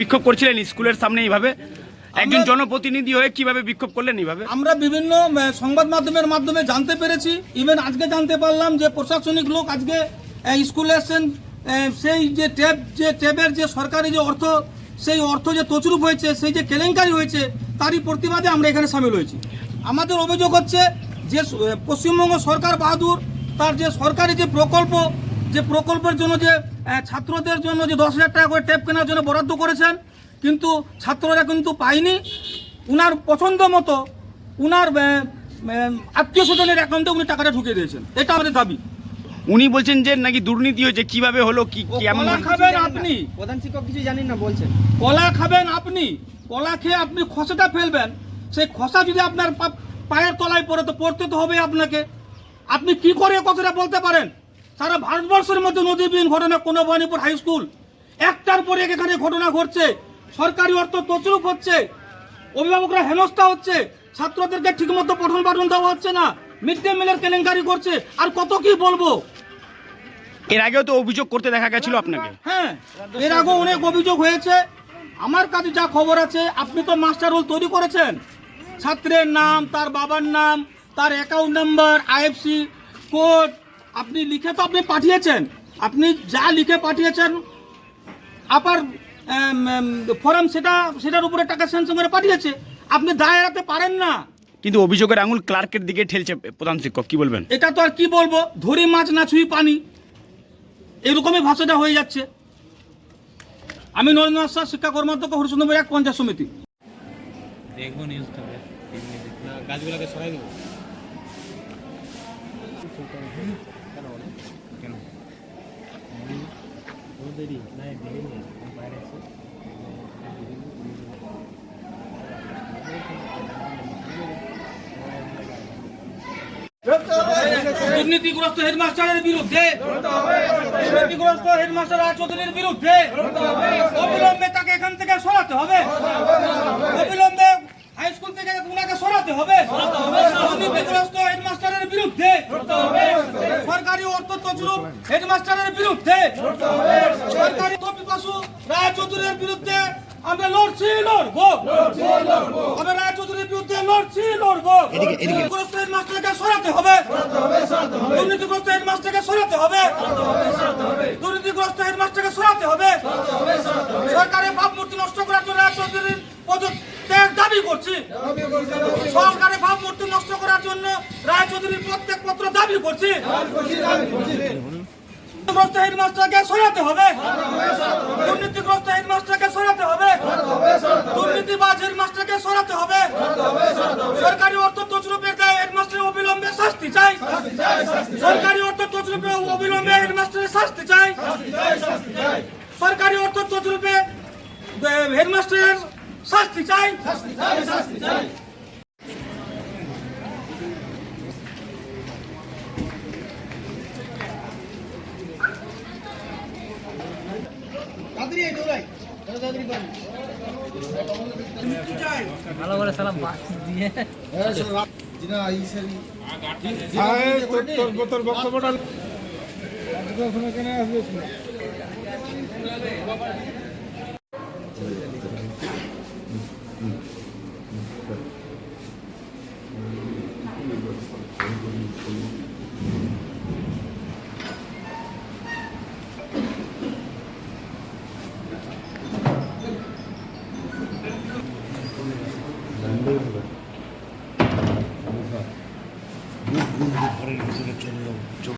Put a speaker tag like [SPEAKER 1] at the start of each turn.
[SPEAKER 1] বিক্ষোভ করছিলেন স্কুলের সামনে এইভাবে? একজন জনপ্রতিনিধি হয়ে কীভাবে বিক্ষোভ করলেন এইভাবে?
[SPEAKER 2] আমরা বিভিন্ন সংবাদ মাধ্যমের মাধ্যমে জানতে পেরেছি। ইভেন আজকে জানতে পারলাম যে প্রশাসনিক লোক আজকে স্কুলে এসছেন সেই যে ট্যাব যে ট্যাবের যে সরকারি যে অর্থ সেই অর্থ যে তছরূপ হয়েছে সেই যে কেলেঙ্কারি হয়েছে তারই প্রতিবাদে আমরা এখানে সামিল হয়েছি। আমাদের অভিযোগ হচ্ছে যে পশ্চিমবঙ্গ সরকার বাহাদুর তার যে সরকারি যে প্রকল্প যে প্রকল্পের জন্য যে ছাত্রদের জন্য যে দশ হাজার টাকা করে ট্যাব কেনার জন্য বরাদ্দ করেছেন কিন্তু ছাত্ররা কিন্তু পায়নি। উনার পছন্দ মতো উনার আত্মীয় স্বজনের অ্যাকাউন্টে উনি টাকাটা ঢুকিয়ে দিয়েছেন। এটা আমাদের দাবি।
[SPEAKER 1] উনি বলছেন যে নাকি দুর্নীতি হয়েছে কীভাবে হলো কি কেমন
[SPEAKER 2] কলা খাবেন আপনি।
[SPEAKER 3] প্রধান শিক্ষক কিছু জানেন না বলছেন।
[SPEAKER 2] কলা খাবেন আপনি। কলা খেয়ে আপনি খসাটা ফেলবেন। সেই খসা যদি আপনার পায়ের তলায় পড়ে তো পড়তে তো হবে আপনাকে। আপনি কি করে কথাটা বলতে পারেন? সারা ভারতবর্ষের মধ্যে নদীবিহীন ঘটনা কোনো ভবানীপুর হাই স্কুল একটার পরে এক এখানে ঘটনা ঘটছে। সরকারি অর্থ তছরূপ হচ্ছে। অভিভাবকরা হেনস্থা হচ্ছে। ছাত্রদেরকে ঠিকমতো পঠন পাঠন দেওয়া হচ্ছে না। মিড ডে মিলের কেলেঙ্কারি করছে। আর কত কি বলব?
[SPEAKER 1] এর আগেও তো অভিযোগ করতে দেখা গেছিল আপনাকে।
[SPEAKER 2] হ্যাঁ এর আগেও অনেক অভিযোগ হয়েছে। আমার কাছে যা খবর আছে আপনি তো মাস্টার রোল তৈরি করেছেন। ছাত্রের নাম তার বাবার নাম তার অ্যাকাউন্ট নাম্বার আইএফসি কোড আপনি লিখে তো আপনি পাঠিয়েছেন। আপনি যা লিখে পাঠিয়েছেন আপার ফর্ম সেটা সেটার উপরে টাকা স্যাংশন করে পাঠিয়েছে। আপনি দায় এড়াতে পারেন না।
[SPEAKER 1] কিন্তু অভিযোগের আঙুল ক্লার্কের দিকে ঠেলছে প্রধান শিক্ষক কি বলবেন?
[SPEAKER 2] এটা তো আর কি বলব? ধরি মাছ না ছুঁই পানি। এরকমই ভাষাটা হয়ে যাচ্ছে। আমি নরেন্দ্র শাহ শিক্ষা কর্মাধ্যক্ষ হরিচন্দ্র এক পঞ্চায়েত সমিতি।
[SPEAKER 4] দেখব নিউজটা গাছগুলোকে সরাই দেবো।
[SPEAKER 2] দুর্নীতিগ্রস্ত হেডমাস্টারের বিরুদ্ধে, দুর্নীতিগ্রস্ত হেডমাস্টার রাজ চৌধুরীর বিরুদ্ধে অবিলম্বে তাকে এখান থেকে সরাতে হবে। অবিলম্বে হাই স্কুল থেকে উনাকে সরাতে হবে। দুর্নীতিগ্রস্ত হেডমাস্টারের বিরুদ্ধে সরকারি অর্থ হেডমাস্টারের বিরুদ্ধে সরকারি পিপাসু রায় চৌধুরীর বিরুদ্ধে আমরা লড়ছি লড়বো। আমরা রায় চৌধুরীর বিরুদ্ধে লড়ছি লড়বো। দুর্নীতিগ্রস্ত হেডমাস্টারকে সরাতে হবে। দুর্নীতিগ্রস্ত হেডমাস্টারকে সরাতে হবে। দুর্নীতিগ্রস্ত হেডমাস্টারকে সরাতে হবে। সরকারের ভাবমূর্তি নষ্ট করার জন্য রায় চৌধুরীর পদত্যাগ দাবি করছি। সরকারের জন্য রায় চৌধুরীর প্রত্যেক পত্র দাবি করছি। দুর্নীতিগ্রস্ত হেডমাস্টারকে সরাতে হবে। দুর্নীতিগ্রস্ত হেডমাস্টারকে সরাতে হবে। দুর্নীতিবাজ হেডমাস্টারকে সরাতে হবে। সরকারি অর্থ তছরূপের দায় হেডমাস্টার অবিলম্বে শাস্তি চাই। সরকারি অর্থ তছরূপে অবিলম্বে হেডমাস্টারের শাস্তি চাই। সরকারি অর্থ তছরূপে হেডমাস্টারের শাস্তি চাই।
[SPEAKER 3] ভালো করে সালাম দিয়ে তোর আসবে Buyurun be. Burhan. Bu, bu, bu parayı bize.